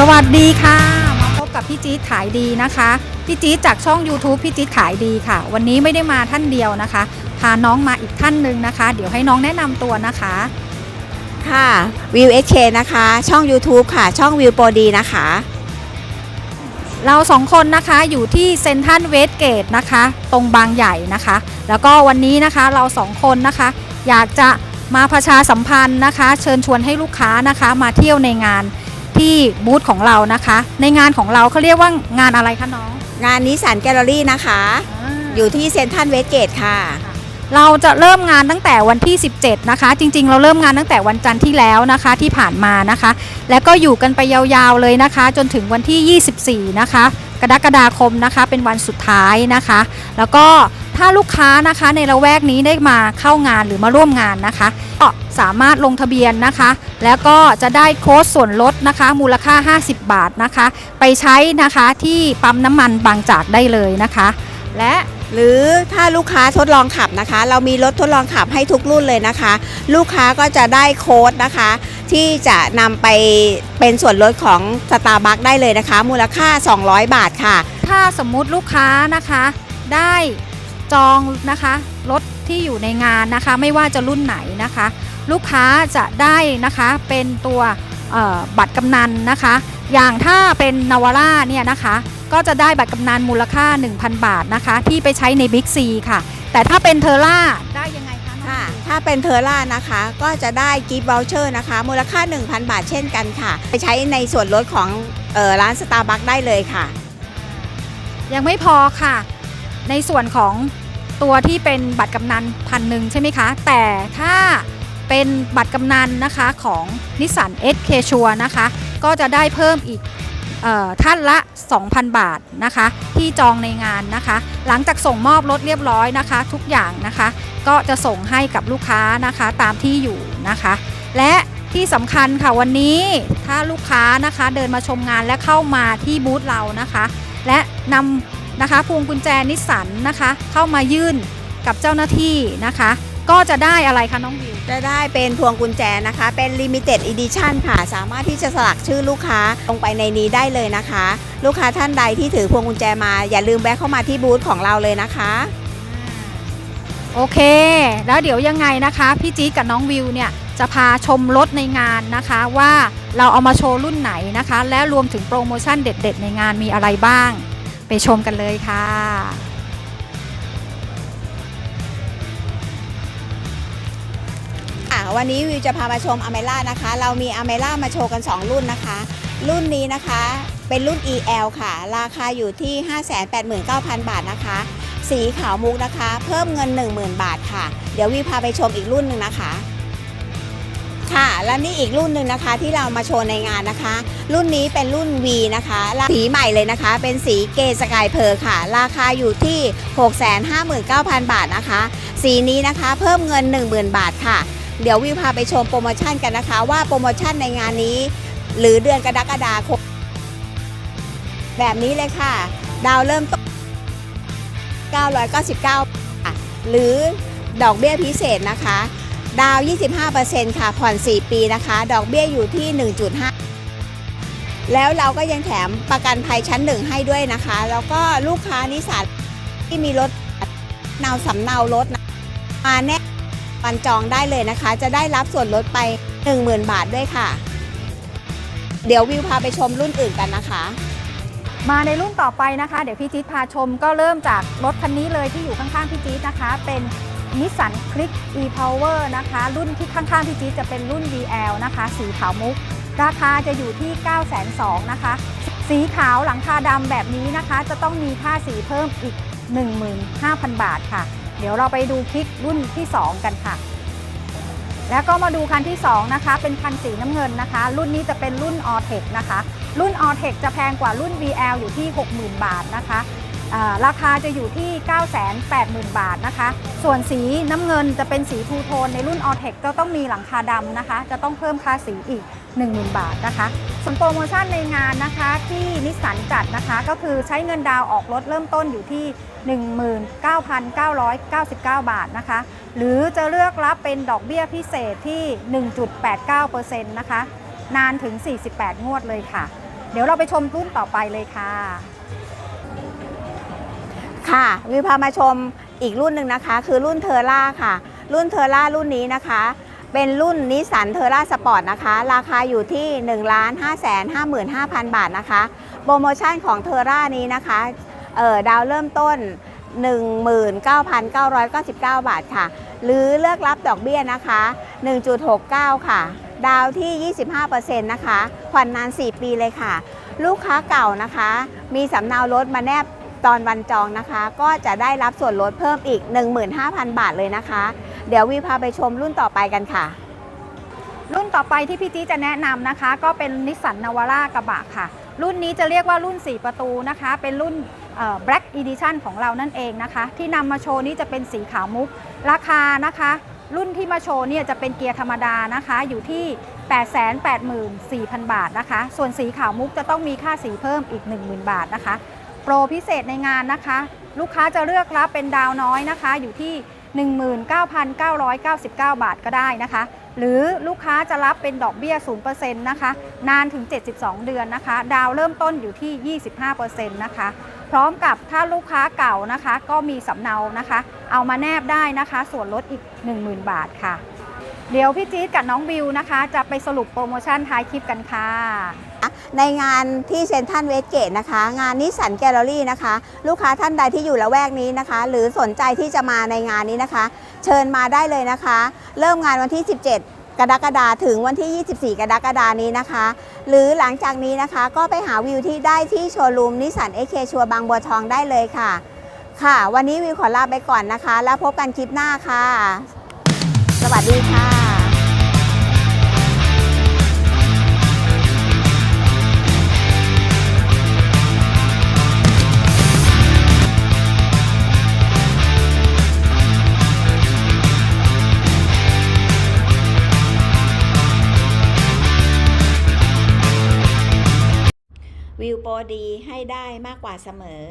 สวัสดีค่ะ มาพบกับพี่จี๊ดขายดีนะคะ พี่จี๊ดจากช่อง YouTube พี่จี๊ดขายดีค่ะ วันนี้ไม่ได้มาท่านเดียวนะคะ พาน้องมาอีกท่านหนึ่งนะคะ เดี๋ยวให้น้องแนะนำตัวนะคะค่ะวิวเอชเคนะคะ ช่อง YouTube ค่ะ ช่องวิวโปรดีนะคะ เราสองคนนะคะอยู่ที่เซนทันเวสเกตนะคะ ตรงบางใหญ่นะคะ แล้วก็วันนี้นะคะเราสองคนนะคะ อยากจะมาประชาสัมพันธ์นะคะ เชิญชวนให้ลูกค้านะคะ มาเที่ยวในงาน ที่บูธของเรานะคะ ในงานของเราเขาเรียกว่างานอะไรคะน้องงานนิสสันแกลเลอรี่นะคะ อยู่ที่เซนทันเวสเกตค่ะ เราจะเริ่มงานตั้งแต่วันที่ 17 นะคะ จริง ๆ เราเริ่มงานตั้งแต่วันจันทร์ที่แล้วนะคะที่ผ่านมานะคะ และก็อยู่กันไปยาวๆเลยนะคะ จนถึงวันที่ 24 นะคะ กรกฎาคมนะคะ เป็นวันสุดท้ายนะคะ แล้วก็ ถ้าลูกค้านะคะในละแวกนี้ได้มาเข้างานหรือมาร่วมงานนะคะ ก็สามารถลงทะเบียนนะคะ แล้วก็จะได้โค้ดส่วนลดนะคะ มูลค่า 50 บาทนะคะ ไปใช้นะคะที่ปั๊มน้ำมันบางจากได้เลยนะคะ และหรือถ้าลูกค้าทดลองขับนะคะ เรามีรถทดลองขับให้ทุกรุ่นเลยนะคะ ลูกค้าก็จะได้โค้ดนะคะ ที่จะนำไปเป็นส่วนลดของสตาร์บัคได้เลยนะคะ มูลค่า 200 บาทค่ะ ถ้าสมมุติลูกค้านะคะได้ จองนะคะรถที่อยู่ในงานนะคะ ไม่ว่าจะรุ่นไหนนะคะ ลูกค้าจะได้นะคะเป็นตัวเอ่อบัตรกำนันนะคะ อย่างถ้าเป็นนาวาร่าเนี่ยนะคะ ก็จะได้บัตรกำนันมูลค่า 1,000 บาทนะคะ ที่ไปใช้ในบิ๊กซีค่ะ แต่ถ้าเป็นเทอร่าได้ยังไงคะน้องค่ะถ้าเป็นเทอร่านะคะ ก็จะได้กิฟต์วอลเชอร์นะคะ มูลค่า 1,000 บาทเช่นกันค่ะ ไปใช้ในส่วนลดของเออร้านสตาร์บัคได้เลยค่ะ ยังไม่พอค่ะ ในส่วนของ ตัวที่เป็นบัตรกำนันพันหนึ่งใช่ไหมคะ แต่ถ้าเป็นบัตรกำนันนะคะของนิสสัน SK ชัวนะคะ ก็จะได้เพิ่มอีกออท่านละ 2,000 บาทนะคะ ที่จองในงานนะคะ หลังจากส่งมอบรถเรียบร้อยนะคะ ทุกอย่างนะคะ ก็จะส่งให้กับลูกค้านะคะตามที่อยู่นะคะ และที่สำคัญค่ะวันนี้ถ้าลูกค้านะคะเดินมาชมงานและเข้ามาที่บูธเรานะคะ และนำ นะคะพวงกุญแจนิสสันนะคะเข้ามายื่นกับเจ้าหน้าที่นะคะ ก็จะได้อะไรคะน้องวิว จะได้เป็นพวงกุญแจนะคะ เป็น Limited Edition ค่ะ สามารถที่จะสลักชื่อลูกค้าลงไปในนี้ได้เลยนะคะ ลูกค้าท่านใดที่ถือพวงกุญแจมา อย่าลืมแวะเข้ามาที่บูธของเราเลยนะคะ โอเค แล้วเดี๋ยวยังไงนะคะ พี่จี๊ดกับน้องวิวเนี่ยจะพาชมรถในงานนะคะว่าเราเอามาโชว์รุ่นไหนนะคะ และรวมถึงโปรโมชั่นเด็ด ๆ ในงานมีอะไรบ้างไป ชมกันเลยค่ะอะ วันนี้วิวจะพามาชมอเมล่านะคะ เรามีอเมล่ามาโชว์กัน 2 รุ่นนะคะ รุ่นนี้นะคะเป็นรุ่น EL ค่ะ ราคาอยู่ที่ 589,000 บาทนะคะ สีขาวมุกนะคะ เพิ่มเงิน 10,000 บาทค่ะ เดี๋ยววิวพาไปชมอีกรุ่นหนึ่งนะคะ ค่ะ และนี่อีกรุ่นหนึ่งนะคะที่เรามาโชว์ในงานนะคะ รุ่นนี้เป็นรุ่น V นะคะสีใหม่เลยนะคะ เป็นสีเกสกายเพอร์ค่ะ ราคาอยู่ที่ 659,000 บาทนะคะ สีนี้นะคะเพิ่มเงิน 10,000 บาทค่ะ เดี๋ยววิวพาไปชมโปรโมชั่นกันนะคะ ว่าโปรโมชั่นในงานนี้ หรือเดือนกรกฎาคมแบบนี้เลยค่ะ ดาวเริ่มต้น 999บาทหรือดอกเบี้ยพิเศษนะคะ ดาว 25%ค่ะ ผ่อน 4 ปีนะคะ ดอกเบี้ยอยู่ที่ 1.5 แล้วเราก็ยังแถมประกันภัยชั้นหนึ่งให้ด้วยนะคะ แล้วก็ลูกค้านิสสันที่มีรถนาสำเนารถนะมาแน่วันจองได้เลยนะคะ จะได้รับส่วนลดไป 10,000 บาทด้วยค่ะ เดี๋ยววิวพาไปชมรุ่นอื่นกันนะคะ มาในรุ่นต่อไปนะคะ เดี๋ยวพี่จี๊ดพาชมก็เริ่มจากรถคันนี้เลยที่อยู่ข้างๆพี่จี๊ดนะคะ เป็น นิสสันคลิก e-power นะคะ รุ่นที่ข้างๆพี่จีจะเป็นรุ่น VL นะคะ สีขาวมุก ราคาจะอยู่ที่9 2 0 0 0นะคะ สีขาวหลังคาดำแบบนี้นะคะ จะต้องมีค่าสีเพิ่มอีก 15,000 บาทค่ะ เดี๋ยวเราไปดูคลิกรุ่นที่ 2 กันค่ะแล้วก็มาดูคันที่ 2 นะคะ เป็นคันสีน้ำเงินนะคะ รุ่นนี้จะเป็นรุ่น a l t e c นะคะ รุ่น a l t e c จะแพงกว่ารุ่น VL อยู่ที่ 60,000 บาทนะคะ ราคาจะอยู่ที่ 980,000 บาทนะคะ ส่วนสีน้ำเงินจะเป็นสีทูโทนในรุ่น a l t e c ก็ต้องมีหลังคาดำนะคะ จะต้องเพิ่มค่าสีอีก 10,000 บาทนะคะส่วนโปรโมชั่นในงานนะคะที่นิสสันจัดนะคะ ก็คือใช้เงินดาวออกรถเริ่มต้นอยู่ที่ 19,999 บาทนะคะ หรือจะเลือกรับเป็นดอกเบี้ยพิเศษที่ 1.89%นะคะ นานถึง 48 งวดเลยค่ะ เดี๋ยวเราไปชมรุ่นต่อไปเลยค่ะ ค่ะวิวพามาชมอีกรุ่นหนึ่งนะคะ คือรุ่นเทอร่าค่ะ รุ่นเทอร่ารุ่นนี้นะคะ เป็นรุ่นนิสสันเทอร่าสปอร์ตนะคะ ราคาอยู่ที่ 1 5 5 5 5 0 0 0 บาทนะคะ โปรโมชั่นของเทอร่านี้นะคะเออดาวเริ่มต้น 19,999 บาทค่ะ หรือเลือกรับดอกเบี้ยนะคะ 1.69 ค่ะ ดาวที่ 25%นะคะผ่อนนาน 4 ปีเลยค่ะ ลูกค้าเก่านะคะ มีสำเนารถมาแนบ ตอนวันจองนะคะ ก็จะได้รับส่วนลดเพิ่มอีก 15,000 บาทเลยนะคะ เดี๋ยววีพาไปชมรุ่นต่อไปกันค่ะ รุ่นต่อไปที่พี่จีจะแนะนำนะคะ ก็เป็นนิสสันนาวาร่ากระบะค่ะ รุ่นนี้จะเรียกว่ารุ่น 4 ประตูนะคะ เป็นรุ่น Black Edition ของเรานั่นเองนะคะ ที่นำมาโชว์นี้จะเป็นสีขาวมุก ราคานะคะ รุ่นที่มาโชว์เนี่ยจะเป็นเกียร์ธรรมดานะคะ อยู่ที่884,000 บาทนะคะ ส่วนสีขาวมุกจะต้องมีค่าสีเพิ่มอีก 10,000 บาทนะคะ โปรพิเศษในงานนะคะ ลูกค้าจะเลือกรับเป็นดาวน้อยนะคะ อยู่ที่ 19,999 บาทก็ได้นะคะ หรือลูกค้าจะรับเป็นดอกเบี้ย 0%นะคะ นานถึง 72 เดือนนะคะ ดาวเริ่มต้นอยู่ที่ 25%นะคะ พร้อมกับถ้าลูกค้าเก่านะคะ ก็มีสำเนานะคะ เอามาแนบได้นะคะ ส่วนลดอีก 10,000 บาทค่ะ เดี๋ยวพี่จี๊ดกับน้องวิวนะคะ จะไปสรุปโปรโมชั่นท้ายคลิปกันค่ะ ในงานที่เซ็นทรัลเวสเกตนะคะ งานนิสันแกลเลอรี่นะคะ ลูกค้าท่านใดที่อยู่ละแวกนี้นะคะ หรือสนใจที่จะมาในงานนี้นะคะ เชิญมาได้เลยนะคะ เริ่มงานวันที่ 17กรกฎาคมถึงวันที่ 24 กรกฎาคมนี้นะคะ หรือหลังจากนี้นะคะก็ไปหาวิวที่ได้ที่โชว์รูมนิสันเอเคชัวบางบัวทองได้เลยค่ะ ค่ะ วันนี้วิวขอลาไปก่อนนะคะ แล้วพบกันคลิปหน้าค่ะ สวัสดีค่ะวิวโปรดีให้ได้มากกว่าเสมอ